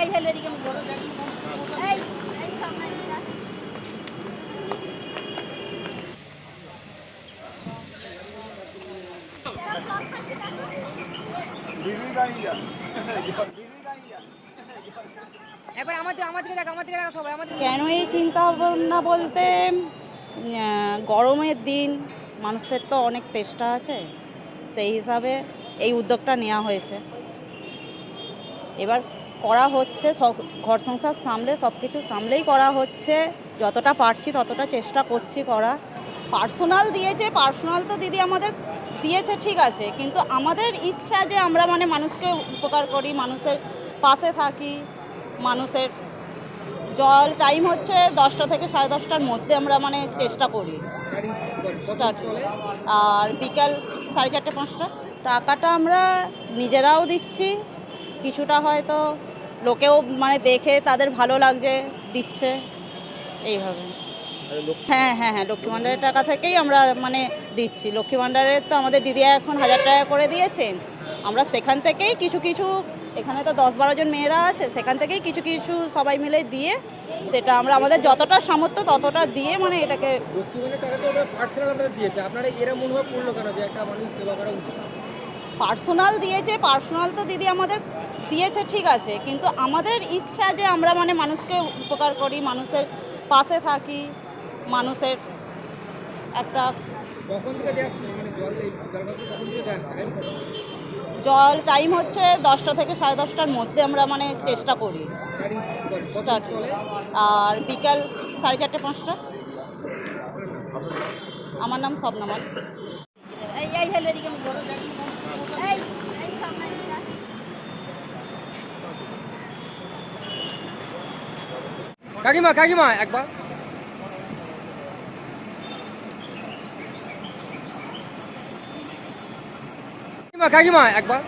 এই হলো মুখ করো। এই সামনে কেন এই চিন্তা ভাবনা বলতে গরমের দিন মানুষের তো অনেক তেষ্টা আছে। সেই হিসাবে এই উদ্যোগটা নেওয়া হয়েছে। এবার করা হচ্ছে, সব ঘর সংসার সামলে সব কিছু সামলেই করা হচ্ছে। যতটা পারছি ততটা চেষ্টা করছি করা। পার্সোনাল দিয়েছে, পার্সোনাল তো দিদি আমাদের দিয়েছে, ঠিক আছে। কিন্তু আমাদের ইচ্ছা যে আমরা মানে মানুষকে উপকার করি, মানুষের পাশে থাকি, মানুষের জল টাইম হচ্ছে দশটা থেকে সাড়ে দশটার মধ্যে আমরা মানে চেষ্টা করি। স্টার্ট আর বিকাল সাড়ে চারটে, পাঁচটা। টাকাটা আমরা নিজেরাও দিচ্ছি। কিছুটা হয়তো লোকেও মানে দেখে তাদের ভালো লাগছে দিচ্ছে এইভাবে। হ্যাঁ হ্যাঁ হ্যাঁ লক্ষ্মী ভাণ্ডারের টাকা থেকেই আমরা মানে দিচ্ছি। লক্ষ্মী ভাণ্ডারের তো আমাদের দিদি এখন হাজার টাকা করে দিয়েছেন আমরা সেখান থেকেই কিছু কিছু এখানে তো দশ বারো জন মেয়েরা আছে সেখান থেকেই কিছু কিছু সবাই মিলে দিয়ে সেটা আমরা আমাদের যতটা সামর্থ্য ততটা দিয়ে মানে এটাকে লক্ষ্মীগণের টাকা তো পার্সোনাল আপনাদের দিয়েছে। আপনারা এরা মনোভাব করল কেন যে একটা মানুষ সেবা করা উচিত? পার্সোনাল দিয়েছে পার্সোনাল তো দিদি আমাদের দিয়েছে ঠিক আছে। কিন্তু আমাদের ইচ্ছা যে আমরা মানে মানুষকে উপকার করি মানুষের পাশে থাকি মানুষের একটা মানে জল টাইম হচ্ছে দশটা থেকে সাড়ে দশটার মধ্যে আমরা মানে চেষ্টা করি। স্টার্ট আর বিকাল সাড়ে চারটে পাঁচটা। আমার নাম স্বপ্নামল। এই এই হলো এদিকে মুখ করো। এই এই সামনে কাকিমা কাকিমা, একবার। কাকিমা কাকিমা, একবার।